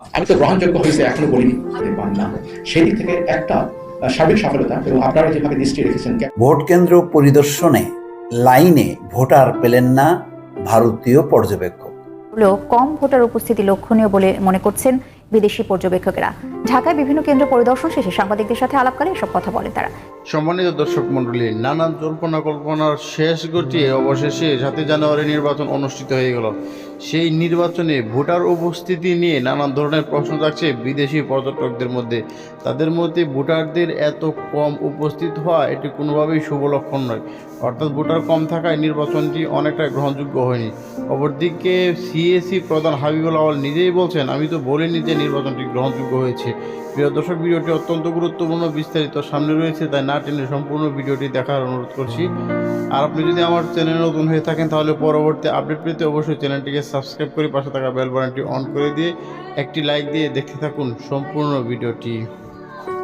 আমি তো গ্রহণযোগ্য হয়েছে এখনও বলিনি। যে বাংলা সেই দিক থেকে একটা সার্বিক সফলতা এবং আপনারা যেভাবে দৃষ্টি রেখেছেন ভোট কেন্দ্র পরিদর্শনে লাইনে ভোটার পেলেন না ভারতীয় পর্যবেক্ষক। কম ভোটার উপস্থিতি লক্ষণীয় বলে মনে করছেন বিদেশি পর্যবেক্ষকেরা। ঢাকায় বিভিন্ন কেন্দ্র পরিদর্শন শেষে সাংবাদিকদের সাথে আলাপকালে এসব কথা বলেন তারা। সম্মানিত দর্শক মণ্ডলী নানান জল্পনা কল্পনার শেষ ঘটিয়ে অবশেষে সাতই জানুয়ারি নির্বাচন অনুষ্ঠিত হয়ে গেল। সেই নির্বাচনে ভোটার উপস্থিতি নিয়ে নানান ধরনের প্রশ্ন থাকছে বিদেশি পর্যটকদের মধ্যে। তাদের মধ্যে ভোটারদের এত কম উপস্থিত হওয়া এটি কোনোভাবেই শুভ লক্ষণ নয়। অর্থাৎ ভোটার কম থাকায় নির্বাচনটি অনেকটা গ্রহণযোগ্য হয়নি। অপরদিকে সিএসি প্রধান হাবিবুল আওয়াল নিজেই বলছেন, আমি তো বলিনি যে নির্বাচনটি গ্রহণযোগ্য হয়েছে। প্রিয় দর্শক, ভিডিওটি অত্যন্ত গুরুত্বপূর্ণ, বিস্তারিত সামনে রয়েছে, তাই না টেনে সম্পূর্ণ ভিডিওটি দেখার অনুরোধ করছি। আর আপনি যদি আমার চ্যানেলে নতুন হয়ে থাকেন, তাহলে পরবর্তী আপডেট পেতে অবশ্যই চ্যানেলটিকে সাবস্ক্রাইব করে পাশে থাকা বেল বাটনটি অন করে দিয়ে একটি লাইক দিয়ে দেখতে থাকুন সম্পূর্ণ ভিডিওটি।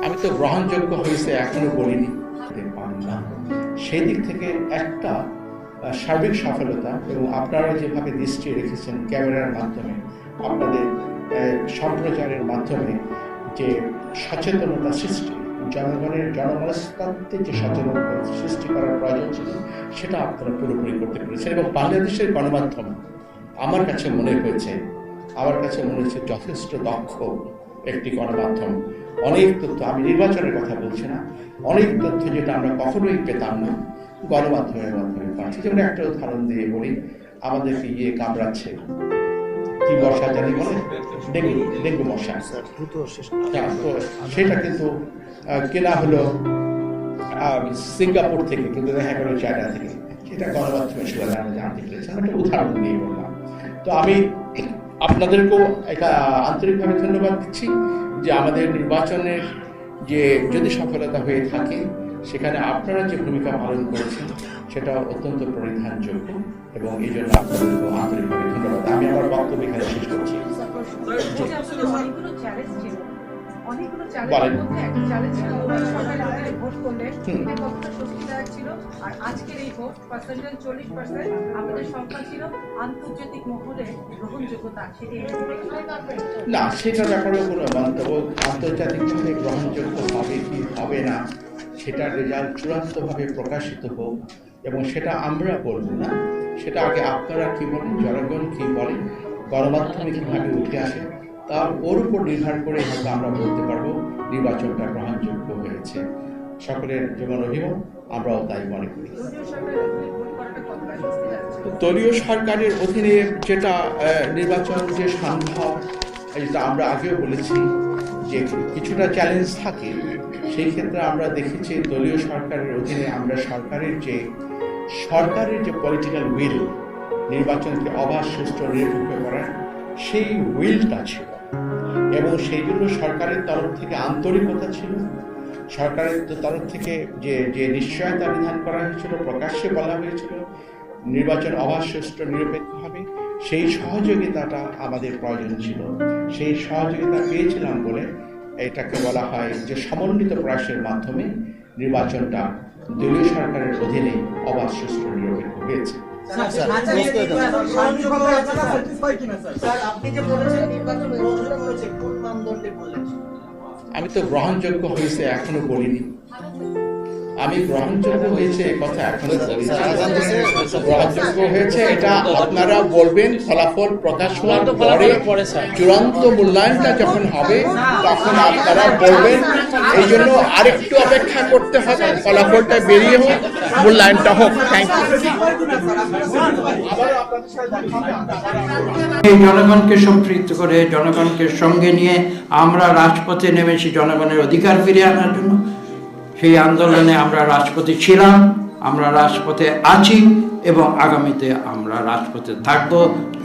আমি তো গ্রহণযোগ্য হয়েছে এখনও বলিনি। বাংলা। সেই দিক থেকে একটা সার্বিক সফলতা এবং আপনারা যেভাবে দৃষ্টি রেখেছেন ক্যামেরার মাধ্যমে, আপনাদের সম্প্রচারের মাধ্যমে যে সচেতনতা সৃষ্টি, জনগণের জনমনস্তাত্ত্বিক যে সচেতনতা সৃষ্টি করার প্রয়োজন ছিল, সেটা আপনারা পুরোপুরি করতে পেরেছেন এবং বাংলাদেশের গণমাধ্যম আমার কাছে মনে হয়েছে, আমার কাছে মনে হয়েছে যথেষ্ট দক্ষ একটি গণমাধ্যম। অনেক তথ্য, আমি নির্বাচনের কথা বলছি না, অনেক তথ্য যেটা আমরা কখনোই পেতাম না গণমাধ্যমের মাধ্যমে পাচ্ছি। যেমন একটা উদাহরণ দিয়ে বলি, আমাদেরকে ইয়ে কামড়াচ্ছে। কি মশা জানি বলে? ডেঙ্গু ডেঙ্গু মশা। সেটা কিন্তু কেনা হলো সিঙ্গাপুর থেকে, কিন্তু দেখা গেল চায়না থেকে। সেটা গণমাধ্যমে সেটা জানতে পেরেছি। একটা উদাহরণ দিয়ে বললাম। তো আমি আপনাদেরকেও একটা আন্তরিকভাবে ধন্যবাদ দিচ্ছি যে আমাদের নির্বাচনের যে যদি সফলতা হয়ে থাকে সেখানে আপনারা যে ভূমিকা পালন করেছেন সেটা অত্যন্ত পরিধানযোগ্য এবং এই জন্য আপনাদেরকেও আন্তরিকভাবে ধন্যবাদ। আমি আমার বক্তব্য এখানে শেষ করছি। অনেকগুলো চ্যালেঞ্জ ছিল। অনেকগুলো চ্যালেঞ্জ ছিল। স্বস্তিদায়ক আর আজকের এই ভোট পার্সেন্টেজ চল্লিশ পার্সেন্ট আমাদের সংখ্যা ছিল আন্তর্জাতিক মহলে গ্রহণযোগ্যতা সেটি না সেটার ব্যাপারে কোনো মন্তব্য আন্তর্জাতিকভাবে গ্রহণযোগ্য হবে কি হবে না সেটার রেজাল্ট চূড়ান্তভাবে প্রকাশিত হোক এবং সেটা আমরা বলব না। সেটা আগে আপনারা কি বলেন জনগণ কি বলেন গণমাধ্যমে কীভাবে উঠে আসে তার ওর উপর নির্ভর করে হয়তো আমরা বলতে পারব নির্বাচনটা গ্রহণযোগ্য হয়েছে। সকলের যেমন অভিমত আমরাও তাই মনে করি। দলীয় সরকারের অধীনে যেটা নির্বাচন যে সম্ভব, এটা আমরা আগেও বলেছি যে কিছুটা চ্যালেঞ্জ থাকে, সেই ক্ষেত্রে আমরা দেখেছি দলীয় সরকারের অধীনে আমরা সরকারের যে সরকারের যে পলিটিক্যাল উইল নির্বাচনকে অবাধ, সুষ্ঠু, নিরপেক্ষ করার, সেই উইলটা ছিল। এবং সেই জন্য সরকারের তরফ থেকে আন্তরিকতা ছিল সরকারের তরফ থেকে যে যে নিশ্চয়তা বিধান করা হয়েছিল প্রকাশ্যে বলা হয়েছিল নির্বাচন অবাধ সুষ্ঠু নিরপেক্ষ হবে সেই সহযোগিতাটা আমাদের প্রয়োজন ছিল। সেই সহযোগিতা পেয়েছিলাম বলে এটাকে বলা হয় যে সমন্বিত প্রয়াসের মাধ্যমে নির্বাচনটা দলীয় সরকারের অধীনে অবাধ সুষ্ঠু নিরপেক্ষ হয়েছে। আপনি যে বলেছেন নির্বাচন কোন মানদণ্ডে বলেছেন? আমি তো গ্রহণযোগ্য হয়েছে এখনও বলিনি। আমি গ্রহণযোগ্য হয়েছে কথা এখনও গ্রহণযোগ্য হয়েছে এটা আপনারা বলবেন ফলাফল প্রকাশ হওয়ার পরে চূড়ান্ত মূল্যায়নটা যখন হবে তখন আপনারা বলবেন এই জন্য আরেকটু অপেক্ষা করতে হবে ফলাফলটা বেরিয়ে হোক মূল্যায়নটা হোক। থ্যাংক ইউ জনগণকে সম্পৃক্ত করে জনগণকে সঙ্গে নিয়ে আমরা রাজপথে নেমেছি জনগণের অধিকার ফিরিয়ে আনার জন্য। সেই আন্দোলনে আমরা রাজপথে ছিলাম, আমরা রাজপথে আছি এবং আগামীতে আমরা রাজপথে থাকব।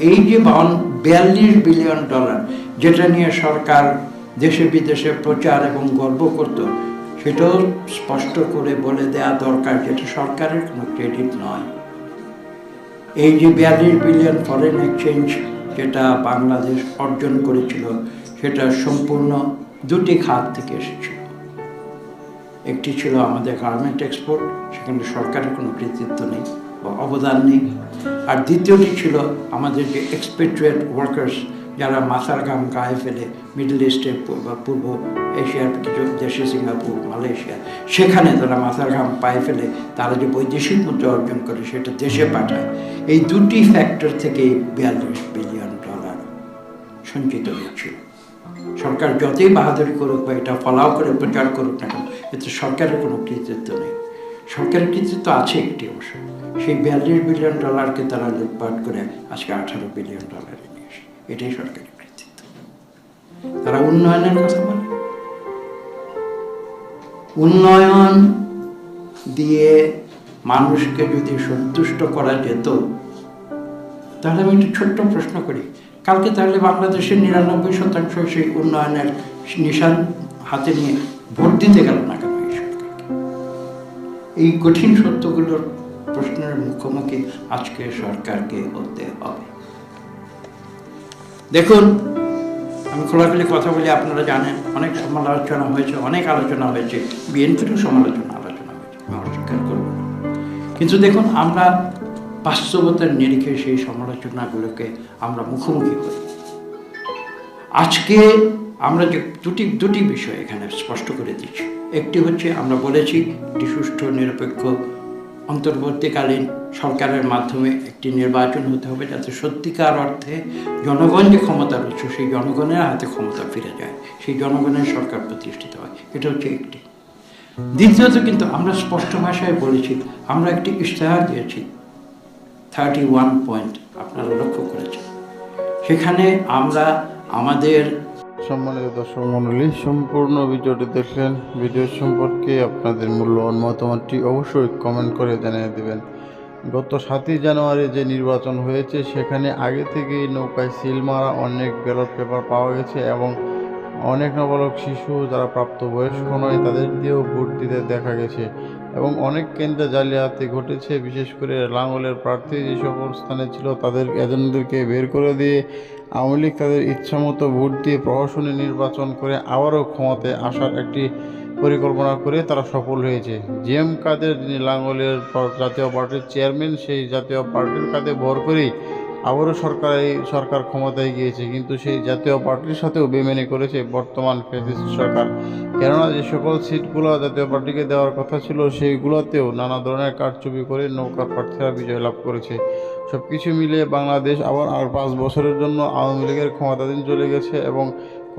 এই যে বাউন বিয়াল্লিশ বিলিয়ন ডলার যেটা নিয়ে সরকার দেশে বিদেশে প্রচার এবং গর্ব করত, সেটাও স্পষ্ট করে বলে দেয়া দরকার যেটা সরকারের কোনো ক্রেডিট নয়। এই যে বিয়াল্লিশ বিলিয়ন ফরেন এক্সচেঞ্জ যেটা বাংলাদেশ অর্জন করেছিল, সেটা সম্পূর্ণ দুটি খাত থেকে এসেছিল একটি ছিল আমাদের গার্মেন্ট এক্সপোর্ট সেখানে সরকারের কোনো কৃতিত্ব নেই বা অবদান নেই। আর দ্বিতীয়টি ছিল আমাদের যে এক্সপেট্রিয়েট ওয়ার্কার্স যারা মাথার ঘাম গায়ে ফেলে মিডল ইস্টে বা পূর্ব এশিয়ার কিছু দেশে সিঙ্গাপুর, মালয়েশিয়া, সেখানে তারা মাথার ঘাম পায়ে ফেলে তারা যে বৈদেশিক মুদ্রা অর্জন করে সেটা দেশে পাঠায়। এই দুটি ফ্যাক্টর থেকে বিয়াল্লিশ বিলিয়ন ডলার সঞ্চিত হয়েছিল। সরকার যতই বাহাদুরি করুক বা এটা ফলাও করে প্রচার করুক না কেন, এতে সরকারের কোনো কৃতিত্ব নেই। সরকারের কৃতিত্ব আছে একটি অবশ্য। সেই বিয়াল্লিশ বিলিয়ন ডলারকে তারা লুটপাট করে আজকে আঠারো বিলিয়ন ডলারে নিয়ে আসে। এটাই সরকারের কৃতিত্ব। তারা উন্নয়নের কথা বলে। উন্নয়ন দিয়ে মানুষকে যদি সন্তুষ্ট করা যেত, তাহলে আমি একটু ছোট্ট প্রশ্ন করি। কালকে তাহলে বাংলাদেশের নিরানব্বই শতাংশ সেই উন্নয়নের নিশান হাতে নিয়ে ভোট দিতে গেল না কেন এই সরকারকে? এই কঠিন সত্যগুলোর প্রশ্নের মুখোমুখি আজকে সরকারকে হতে হবে। দেখুন, আমি খোলাখুলি কথা বলি, আপনারা জানেন, অনেক সমালোচনা হয়েছে, অনেক আলোচনা হয়েছে, বিএনপিরও সমালোচনা, আলোচনা হয়েছে আমি অস্বীকার করব কিন্তু দেখুন, আমরা বাস্তবতার নিরিখে সেই সমালোচনাগুলোকে আমরা মুখোমুখি করি। আজকে আমরা যে দুটি দুটি বিষয় এখানে স্পষ্ট করে দিচ্ছি। একটি হচ্ছে আমরা বলেছি একটি সুষ্ঠু, নিরপেক্ষ, অন্তর্বর্তীকালীন সরকারের মাধ্যমে একটি নির্বাচন হতে হবে যাতে সত্যিকার অর্থে জনগণ যে ক্ষমতার উৎস সেই জনগণের হাতে ক্ষমতা ফিরে যায়, সেই জনগণের সরকার প্রতিষ্ঠিত হয়। এটা হচ্ছে একটি। দ্বিতীয়ত কিন্তু আমরা স্পষ্ট ভাষায় বলেছি, আমরা একটি ইশতেহার দিয়েছি। থার্টি ওয়ান পয়েন্ট আপনারা লক্ষ্য করেছেন। সেখানে আমরা আমাদের সম্মানিত দর্শক মণ্ডলী, সম্পূর্ণ ভিডিওটি দেখলেন। ভিডিও সম্পর্কে আপনাদের মূল্যবান মতামতটি অবশ্যই কমেন্ট করে জানিয়ে দেবেন। গত সাতই জানুয়ারি যে নির্বাচন হয়েছে, সেখানে আগে থেকেই নৌকায় সিল মারা অনেক ব্যালট পেপার পাওয়া গেছে এবং অনেক নাবালক শিশু যারা প্রাপ্তবয়স্ক নয়, তাদের দিয়েও ভোট দিতে দেখা গেছে। এবং অনেক কেন্দ্রে জালিয়াতি ঘটেছে, বিশেষ করে লাঙ্গলের প্রার্থী যে সকল স্থানে ছিল তাদের এজেন্টদেরকে বের করে দিয়ে আওয়ামী লীগ তাদের ইচ্ছামতো ভোট দিয়ে প্রহসনী নির্বাচন করে আবারও ক্ষমতায় আসার একটি পরিকল্পনা করে তারা সফল হয়েছে। জি এম কাদের, যিনি লাঙ্গলের জাতীয় পার্টির চেয়ারম্যান, সেই জাতীয় পার্টির কাঁধে ভর করেই আবারও সরকার সরকার ক্ষমতায় গিয়েছে, কিন্তু সেই জাতীয় পার্টির সাথেও বেমেনে করেছে বর্তমান ফেসিস্ট সরকার। কেননা যে সকল সিটগুলো জাতীয় পার্টিকে দেওয়ার কথা ছিল, সেইগুলোতেও নানা ধরনের কারচুপি করে নৌকা প্রার্থীরা বিজয় লাভ করেছে। সব কিছু মিলিয়ে বাংলাদেশ আবার আর পাঁচ বছরের জন্য আওয়ামী লীগের ক্ষমতাধীন চলে গেছে এবং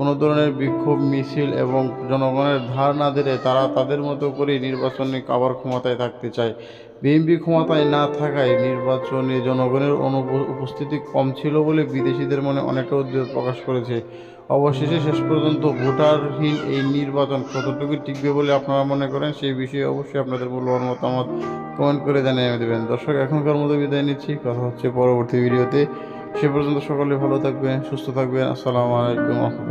কোনো ধরনের বিক্ষোভ, মিছিল এবং জনগণের ধার না দিলে তারা তাদের মতো করেই নির্বাচনে আবার ক্ষমতায় থাকতে চায়। বিএনপি ক্ষমতায় না থাকায় নির্বাচনে জনগণের অনুপ- উপস্থিতি কম ছিল বলে বিদেশিদের মনে অনেকটা উদ্বেগ প্রকাশ করেছে। অবশেষে শেষ পর্যন্ত ভোটারহীন এই নির্বাচন কতটুকু টিকবে বলে আপনারা মনে করেন, সেই বিষয়ে অবশ্যই আপনাদের মূল্যবান মতামত কমেন্ট করে জানিয়ে দেবেন। দর্শক, এখনকার মতো বিদায় নিচ্ছি। কথা হচ্ছে পরবর্তী ভিডিওতে। সে পর্যন্ত সকলে ভালো থাকবেন, সুস্থ থাকবেন। আসসালামু আলাইকুম